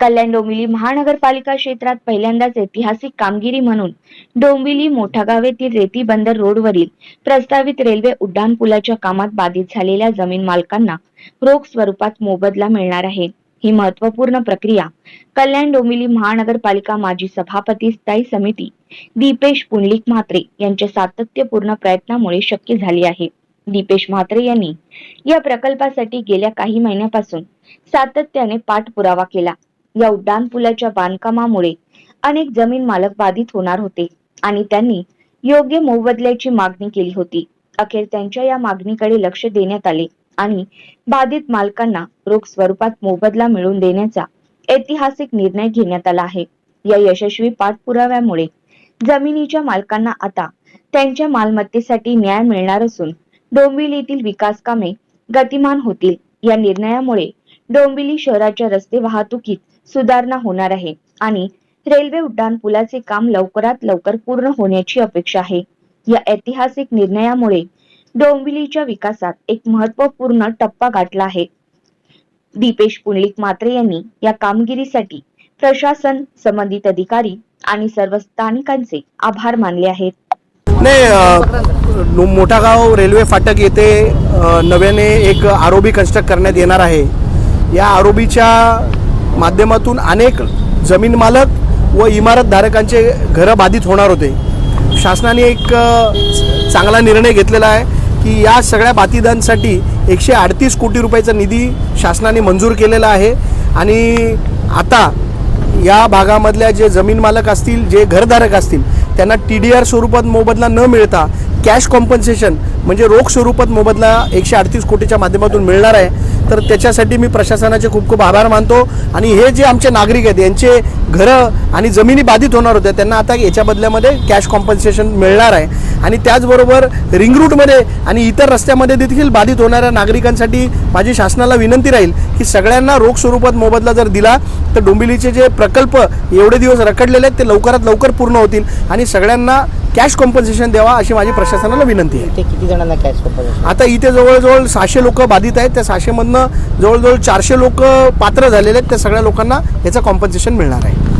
कल्याण डोंबिवली महानगरपालिका क्षेत्रात पहिल्यांदाच ऐतिहासिक कामगिरी म्हणून डोंबिवली मोठागाव येथील रेती बंदर रोडवरील प्रस्तावित रेल्वे उड्डाणपुलाच्या कामात बाधित झालेल्या जमीन मालकांना रोख स्वरूपात मोबदला मिळणार आहे. ही महत्त्वपूर्ण प्रक्रिया कल्याण डोंबिवली महानगरपालिका माजी सभापती स्थायी समिती दीपेश पुंडलिक म्हात्रे यांच्या सातत्यपूर्ण प्रयत्नामुळे शक्य झाली आहे. दीपेश म्हात्रे यांनी या प्रकल्पासाठी गेल्या काही महिन्यापासून सातत्याने पाठपुरावा केला. या उड्डाणपुलाच्या बांधकामामुळे अनेक जमीन मालक बाधित होणार होते आणि त्यांनी योग्य मोबदल्याची मागणी केली होती. अखेर त्यांच्या या मागणीकडे लक्ष देण्यात आले आणि बाधित मालकांना रोख स्वरूपात मोबदला मिळवून देण्याचा ऐतिहासिक निर्णय घेण्यात आला आहे. या यशस्वी पाठपुराव्यामुळे जमिनीच्या मालकांना आता त्यांच्या मालमत्तेसाठी न्याय मिळणार असून डोंबिवलीतील विकास कामे गतिमान होतील. या निर्णयामुळे डोंबिवली शहराच्या रस्ते वाहतुकीत सुधारणा होणार आहे. आणि रेल्वे उड्डाण पुलाचे काम लवकरात लवकर पूर्ण होण्याची अपेक्षा आहे. या ऐतिहासिक निर्णयामुळे डोंबिवलीच्या विकासात एक महत्त्वपूर्ण टप्पा गाठला आहे. दीपेश पुंडलिक मात्रे यांनी या कामगिरीसाठी प्रशासन संबंधित अधिकारी आणि सर्व स्थानिकांचे आभार मानले आहेत. नाही मोठागाव रेल्वे फाटक येथे नव्याने एक आरोबी कन्स्ट्रक्ट करण्यात येणार आहे. या आरोबीच्या माध्यमातून अनेक जमीन मालक व इमारतधारकांचे घरं बाधित होणार होते. शासनाने एक चांगला निर्णय घेतलेला आहे की या सगळ्या बाधितांसाठी एकशे अडतीस कोटी रुपयाचा निधी शासनाने मंजूर केलेला आहे. आणि आता या भागामधल्या जे जमीन मालक असतील जे घरधारक असतील त्यांना टी डी आर स्वरूपात मोबदला न मिळता कॅश कॉम्पन्सेशन म्हणजे रोख स्वरूपात मोबदला एकशे अडतीस कोटीच्या माध्यमातून मिळणार आहे. तर त्याच्यासाठी मी प्रशासनाचे खूप खूप आभार मानतो. आणि हे जे आमचे नागरिक आहेत यांचे घरं आणि जमिनी बाधित होणार होत्या त्यांना आता याच्या बदल्यामध्ये कॅश कॉम्पन्सेशन मिळणार आहे. आणि त्याचबरोबर रिंग रूटमध्ये आणि इतर रस्त्यामध्ये देखील बाधित होणाऱ्या नागरिकांसाठी माझी शासनाला विनंती राहील की सगळ्यांना रोख स्वरूपात मोबदला जर दिला तर डोंबिवलीचे जे प्रकल्प एवढे दिवस रखडलेले आहेत ते लवकरात लवकर पूर्ण होतील आणि सगळ्यांना कॅश कॉम्पन्सेशन द्यावा अशी माझी प्रशासनाला विनंती आहे. ते किती जणांना कॅश कंपल्सेशन आता इथे जवळजवळ सहाशे लोक बाधित आहेत. त्या सहाशेमधनं जवळजवळ चारशे लोक पात्र झालेले आहेत. त्या सगळ्या लोकांना याचं कॉम्पन्सेशन मिळणार आहे.